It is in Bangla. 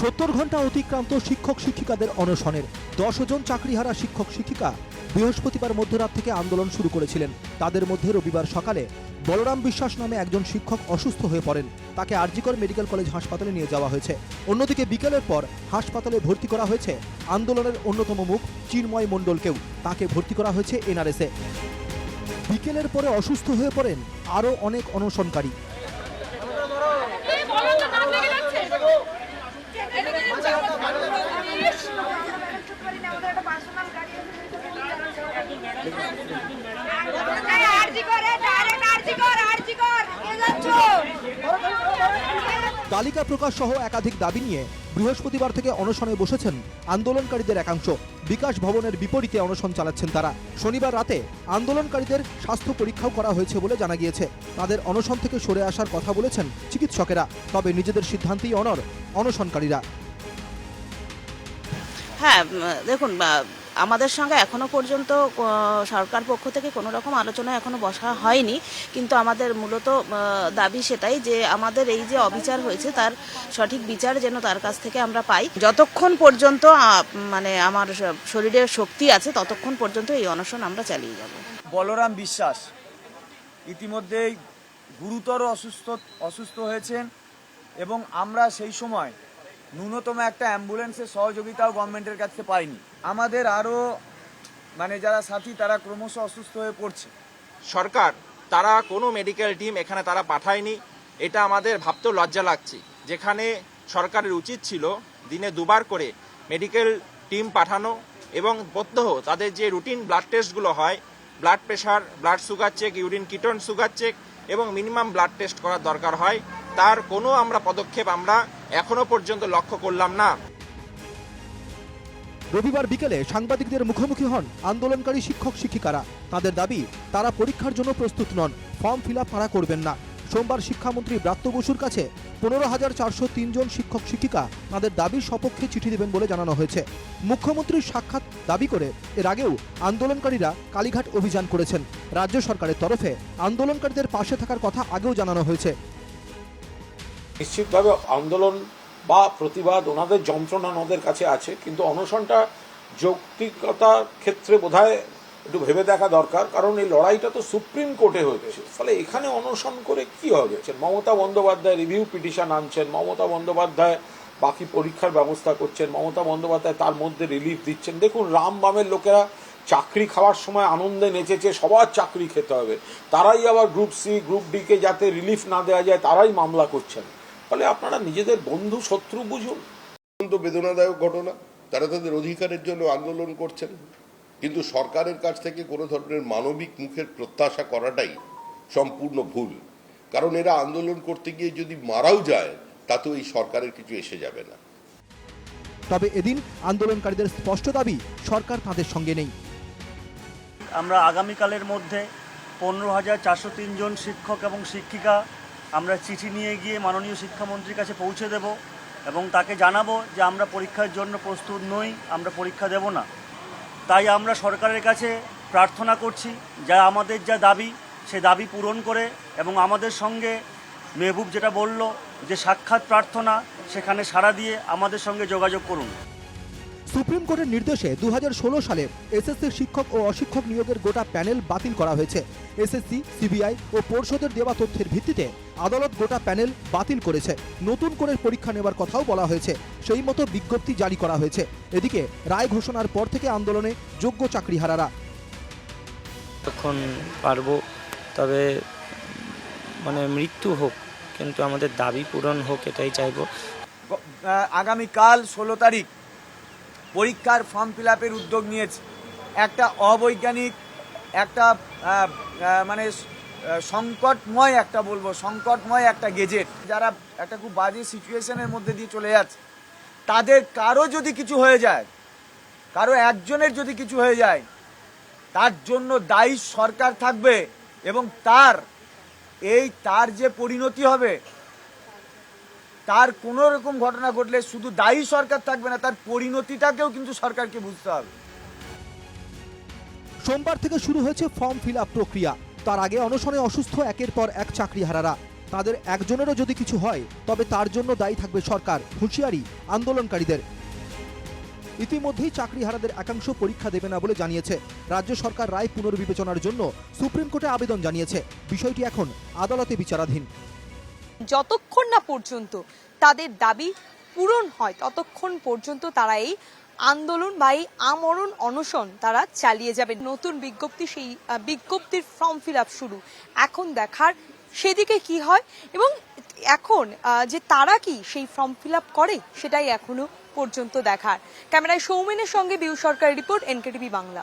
সত্তর ঘণ্টা অতিক্রান্ত শিক্ষক শিক্ষিকাদের অনশনের। দশ জন চাকরিহারা শিক্ষক শিক্ষিকা বৃহস্পতিবার মধ্যরাত থেকে আন্দোলন শুরু করেছিলেন। তাদের মধ্যে রবিবার সকালে বলরাম বিশ্বাস নামে একজন শিক্ষক অসুস্থ হয়ে পড়েন। তাকে আরজিকর মেডিকেল কলেজ হাসপাতালে নিয়ে যাওয়া হয়েছে। অন্যদিকে বিকেলের পর হাসপাতালে ভর্তি করা হয়েছে আন্দোলনের অন্যতম মুখ চিন্ময় মণ্ডলকেও। তাকে ভর্তি করা হয়েছে এনআরএসে। বিকেলের পরে অসুস্থ হয়ে পড়েন আরও অনেক অনশনকারী আরজি করে ডাইরেক্ট আরজি কর আরজি কর কে যাচ্ছ তালিকা প্রকাশ সহ একাধিক দাবি নিয়ে বৃহস্পতিবার থেকে অনশনে বসেছেন আন্দোলনকারীদের একাংশ। বিকাশ ভবনের বিপরীতে অনশন চালাচ্ছেন তারা। শনিবার রাতে আন্দোলনকারীদের স্বাস্থ্য পরীক্ষাও করা হয়েছে বলে জানা গিয়েছে। তাদের অনশন থেকে সরে আসার কথা বলেছেন চিকিৎসকেরা, তবে নিজেদের সিদ্ধান্তেই অনর অনশনকারীরা। হ্যাঁ দেখুন আমাদের সঙ্গে এখনও পর্যন্ত সরকার পক্ষ থেকে কোনো রকম আলোচনা এখনও বসা হয়নি। কিন্তু আমাদের মূলত দাবি সেটাই যে আমাদের এই যে অবিচার হয়েছে, তার সঠিক বিচার যেন তার কাছ থেকে আমরা পাই। যতক্ষণ পর্যন্ত মানে আমার শরীরের শক্তি আছে, ততক্ষণ পর্যন্ত এই অনশন আমরা চালিয়ে যাব। বলরাম বিশ্বাস ইতিমধ্যেই গুরুতর অসুস্থ অসুস্থ হয়েছেন এবং আমরা সেই সময় ন্যূনতম একটা অ্যাম্বুলেন্সের সহযোগিতাও গভর্নমেন্টের কাছে পাইনি। আমাদের আরও মানে যারা সাথী, তারা ক্রমশ অসুস্থ হয়ে পড়ছে। সরকার, তারা কোনো মেডিকেল টিম এখানে তারা পাঠায়নি, এটা আমাদের ভাবতেও লজ্জা লাগছে। যেখানে সরকারের উচিত ছিল দিনে দুবার করে মেডিকেল টিম পাঠানো এবং প্রত্যহ তাদের যে রুটিন ব্লাড টেস্টগুলো হয় blood pressure blood sugar check urine ketone sugar check এবং মিনিমাম ব্লাড টেস্ট করার দরকার হয়, তার কোনো আমরা পদক্ষেপ আমরা এখনও পর্যন্ত লক্ষ্য করলাম না। রবিবার বিকেলে সাংবাদিকদের মুখোমুখি হন আন্দোলনকারী শিক্ষক শিক্ষিকারা। তাদের দাবি, তারা পরীক্ষার জন্য প্রস্তুত নন, ফর্ম ফিল আপ তারা করবেন না। সোমবার শিক্ষামন্ত্রী ব্রাত্য বসুর কাছে পনেরো হাজার চারশো তিনজন শিক্ষক শিক্ষিকা তাদের দাবির সপক্ষে চিঠি দেবেন বলে জানানো হয়েছে। মুখ্যমন্ত্রীর সাক্ষাৎ দাবি করে এর আগেও আন্দোলনকারীরা কালীঘাট অভিযান করেছেন। রাজ্য সরকারের তরফে আন্দোলনকারীদের পাশে থাকার কথা আগেও জানানো হয়েছে। নিশ্চিতভাবে আন্দোলন বা প্রতিবাদ ওনাদের যন্ত্রণা ওনাদের কাছে আছে, কিন্তু অনশনটা যৌক্তিকতার ক্ষেত্রে বোধহয় একটু ভেবে দেখা দরকার, কারণ এই লড়াইটা তো সুপ্রিম কোর্টে হয়েছে। ফলে এখানে অনশন করে কি হবে? মমতা বন্দ্যোপাধ্যায় রিভিউ পিটিশন আনছেন, মমতা বন্দ্যোপাধ্যায় বাকি পরীক্ষার ব্যবস্থা করছেন, মমতা বন্দ্যোপাধ্যায় তার মধ্যে রিলিফ দিচ্ছেন। দেখুন, রাম বামের লোকেরা চাকরি খাওয়ার সময় আনন্দে নেচেছে, সবার চাকরি খেতে হবে। তারাই আবার গ্রুপ সি গ্রুপ ডি কে যাতে রিলিফ না দেওয়া যায়, তারাই মামলা করছেন। ফলে আপনারা নিজেদের বন্ধু শত্রু বুঝুন। অত্যন্ত বেদনাদায়ক ঘটনা। তারা তাদের অধিকারের জন্য আন্দোলন করছেন। কিন্তু সরকারের কাছ থেকে কোনো ধরনের মানবিক মুখের প্রত্যাশা করাটাই সম্পূর্ণ ভুল। কারণ এরা আন্দোলন করতে গিয়ে যদি মারাও যায় তাতেও এই সরকারের কিছু এসে যাবে না। তবে এদিন আন্দোলনকারীদের স্পষ্ট দাবি সরকার তাদের সঙ্গে নেই। আমরা আগামীকালের মধ্যে পনেরো হাজার চারশো জন শিক্ষক এবং শিক্ষিকা আমরা চিঠি নিয়ে গিয়ে মাননীয় শিক্ষামন্ত্রীর কাছে পৌঁছে দেব এবং তাকে জানাব যে আমরা পরীক্ষার জন্য প্রস্তুত নই, আমরা পরীক্ষা দেব না। তাই আমরা সরকারের কাছে প্রার্থনা করছি, যা আমাদের যা দাবি, সে দাবি পূরণ করে এবং আমাদের সঙ্গে মেহবুব যেটা বলল যে সাক্ষাৎ প্রার্থনা, সেখানে সাড়া দিয়ে আমাদের সঙ্গে যোগাযোগ করুন। সুপ্রিম কোর্টের নির্দেশে দু হাজার ষোলো সালে এসএসসি শিক্ষক ও অশিক্ষক নিয়োগের গোটা প্যানেল বাতিল করা হয়েছে। এসএসসি সিবিআই ও পর্ষদের দেওয়া তথ্যের ভিত্তিতে আদালত গোটা প্যানেল বাতিল করেছে। নতুন করে পরীক্ষা নেবার কথাও বলা হয়েছে। সেই মতো বিজ্ঞপ্তি জারি করা হয়েছে। এদিকে রায় ঘোষণার পর থেকে আন্দোলনে যোগ্য চাকরিহারারা। তখন পারব তবে মানে মৃত্যু হোক কিন্তু আমাদের দাবি পূরণ হোক এটাই চাইব। আগামীকাল ষোলো তারিখ পরীক্ষার ফর্ম ফিল আপের উদ্যোগ নিয়েছে। একটা অবৈজ্ঞানিক, একটা মানে সংকটময় একটা বলব, সংকটময় একটা গেজেট যারা একটা খুব বাজে সিচুয়েশনের মধ্যে দিয়ে চলে যাচ্ছে। তাদের কারও যদি কিছু হয়ে যায়, কারও একজনের যদি কিছু হয়ে যায়, তার জন্য দায়ী সরকার থাকবে এবং তার, এই তার যে পরিণতি হবে তার কোনো রকম ঘটনা ঘটলে শুধু দায়ী সরকার থাকবে না, তার পরিণতিটাকেও কিন্তু সরকারকে বুঝতে হবে। সোমবার থেকে শুরু হয়েছে ফর্ম ফিল আপ প্রক্রিয়া। তার আগে অনশনে অসুস্থ, একের পর এক চাকরিহারারা। তাদের একজনেরও যদি কিছু হয়, তবে তার জন্য দায়ী থাকবে সরকার, হুঁশিয়ারি আন্দোলনকারীদের। ইতিমধ্যেই চাকরিহারাদের একাংশ পরীক্ষা দেবে না বলে জানিয়েছে। রাজ্য সরকার রায় পুনর্বিবেচনার জন্য সুপ্রিম কোর্টে আবেদন জানিয়েছে। বিষয়টি এখন আদালতে বিচারাধীন। যতক্ষণ না পর্যন্ত তাদের দাবি পূরণ হয়, ততক্ষণ পর্যন্ত তারা এই আন্দোলন বা এই আমরণ, অনশন তারা চালিয়ে যাবে। নতুন বিজ্ঞপ্তি সেই বিজ্ঞপ্তির ফর্ম ফিল আপ শুরু। এখন দেখার সেদিকে কি হয় এবং এখন যে তারা কি সেই ফর্ম ফিল আপ করে সেটাই এখনও পর্যন্ত দেখার। ক্যামেরায় সৌমেনের সঙ্গে বিউ সরকার রিপোর্ট, এনকেটিভি বাংলা।